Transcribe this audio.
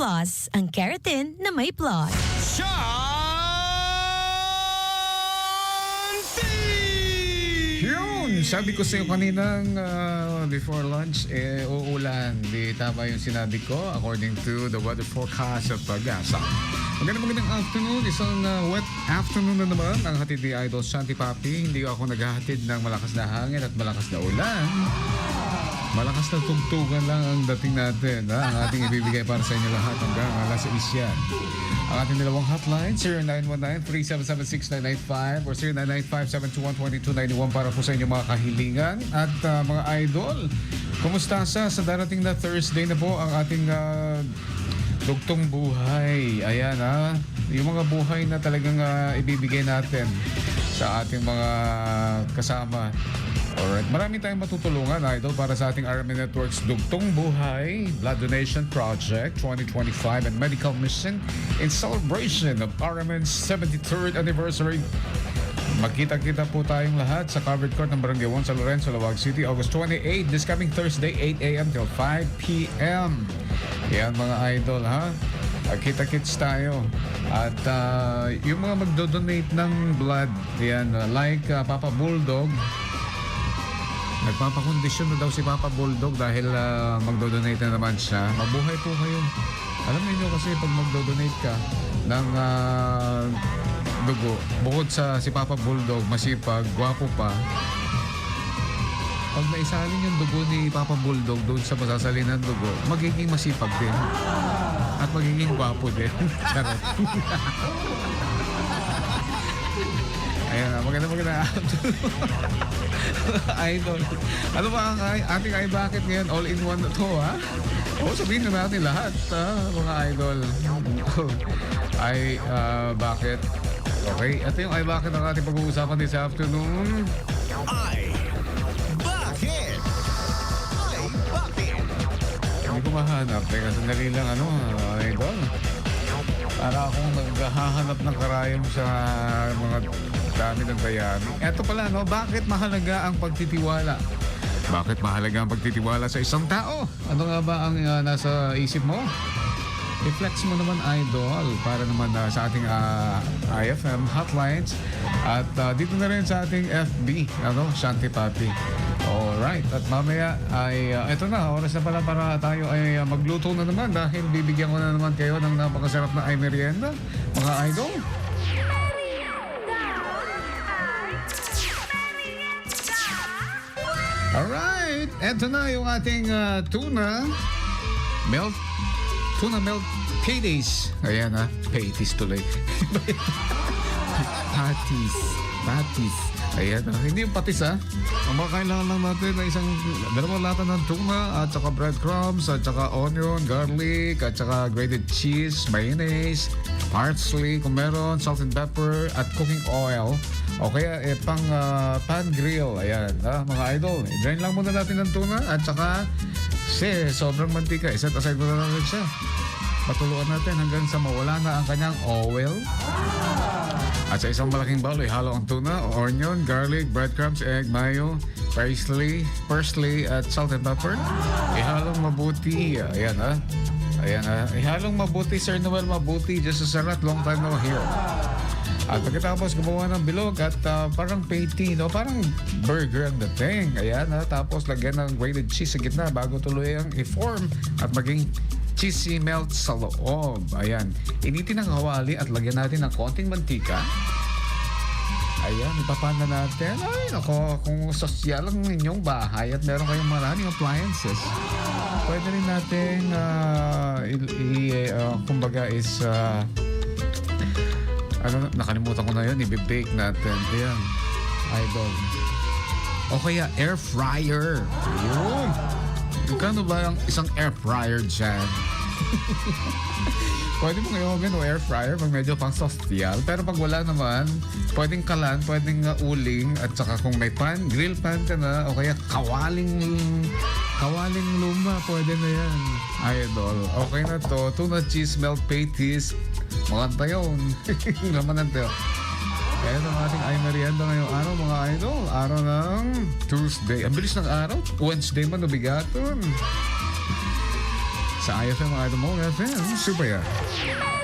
Plus, ang keratin na may plus. Shanti! Yun! Sabi ko sa iyo kaninang ah, before lunch, eh, uulan. Di tama yung sinabi ko according to the weather forecast of Pag-asa. Magandang magandang afternoon. Isang ah, wet afternoon na naman ang hatid ni Idol Shanti Papi. Hindi ako naghahatid ng malakas na hangin at malakas na ulan. Malakas na tugtugan lang ang dating natin. Ha? Ang ating ibibigay para sa inyo lahat hanggang alas 6 yan. Ang ating dalawang hotline, 0919-377-6995 or 0995-721-2291 para po sa inyong mga kahilingan at ah, mga idol. Kumusta sa sa darating na Thursday na po ang ating ah, dugtong buhay. Ayan ha. Yung mga buhay na talagang ah, ibibigay natin sa ating mga kasama. Alright, marami tayong matutulungan, Idol, para sa ating RMN Networks Dugtong Buhay Blood Donation Project 2025 and Medical Mission in celebration of RMN's 73rd anniversary. Magkita-kita po tayong lahat sa covered court ng Barangay 1 sa Lorenzo, Lawag City, August 28, this coming Thursday, 8 a.m. till 5 p.m. Yan mga idol, ha? Kita-kits tayo. At ah, yung mga magdo-donate ng blood, yan, ah, like ah, Papa Bulldog, Nagpapakondisyon na daw si Papa Bulldog dahil ah, magdo-donate na naman siya. Mabuhay po kayo. Alam niyo kasi pag magdo-donate ka ng ah, dugo, bukod sa si Papa Bulldog, masipag, gwapo pa, pag naisalin yung dugo ni Papa Bulldog doon sa masasalin ng dugo, magiging masipag din. At magiging gwapo din. Charot. Ayan, maganda maganda. Idol. Ano ba ang ating ay bakit ngayon? All in one na to, ha? Oo, sabihin na natin lahat, ha? Mga idol. ay, ah, bakit? Okay, ito yung ay bakit ang ating pag-uusapan this afternoon. Ay! Hindi ko mahanap. Teka, sandali lang, ano, ah, idol. Para akong naghahanap ng karayom sa mga dami ng bayani. Eto pala, no? Bakit mahalaga ang pagtitiwala? Bakit mahalaga ang pagtitiwala sa isang tao? Ano nga ba ang ah, nasa isip mo? I-flex mo naman, idol, para naman ah, sa ating ah, IFM hotlines. At ah, dito na rin sa ating FB, ano, Shanti Papi. Alright, at mamaya ay, ah, eto na, oras na pala para tayo ay ah, magluto na naman dahil bibigyan ko na naman kayo ng napakasarap na ay merienda, mga idol. Alright, eto na yung ating ah, tuna melt tuna melt patties. Ayan ha, patties tuloy. patties. Patties. Ayan ha. Hindi yung patis ha. Ang mga kailangan lang natin ay isang dalawang lata ng tuna at saka breadcrumbs at saka onion, garlic at saka grated cheese, mayonnaise, parsley kung meron, salt and pepper at cooking oil. O kaya eh, pang ah, pan grill. Ayan ha, mga idol. I-drain lang muna natin ng tuna at saka kasi sobrang mantika. Iset aside mo na lang siya. Patuluan natin hanggang sa mawala na ang kanyang oil. At sa isang malaking bowl, ihalo ang tuna, onion, garlic, breadcrumbs, egg, mayo, parsley, parsley at salt and pepper. Ihalong mabuti. Ayan ha. Ayan ha. Ihalong mabuti, Sir Noel, mabuti. Just a sarat, long time no here. At pagkatapos gumawa ng bilog at ah, parang patty, no? parang burger ang dating. Ayan ha. Tapos lagyan ng grated cheese sa gitna bago tuloy ang i-form at maging cheesy melt sa loob. Ayan. Initin ang kawali at lagyan natin ng konting mantika. Ayan, ipapanda natin. Ay, nako, kung sosyal ang inyong bahay at meron kayong maraming appliances, pwede rin natin, ah, i- i- ah, kumbaga is, ah, ano, nakalimutan ko na yun, i-bake natin. Ayan, idol. O kaya air fryer. Ayun. Kano ba ang isang air fryer dyan? Pwede mo ngayon gawin o air fryer pag medyo pang sostial. Pero pag wala naman, pwedeng kalan, pwedeng uh, uling, at saka kung may pan, grill pan ka na, o kaya kawaling, kawaling luma, pwede na yan. Idol. Okay na to. Tuna cheese melt patties. Maganda yun. Laman ng. Kaya ang ating ay merienda ngayong araw, mga idol. Araw ng Tuesday. Ang bilis ng araw. Wednesday man, nabigaton. sa IFM Idol Mo FM. Super yan.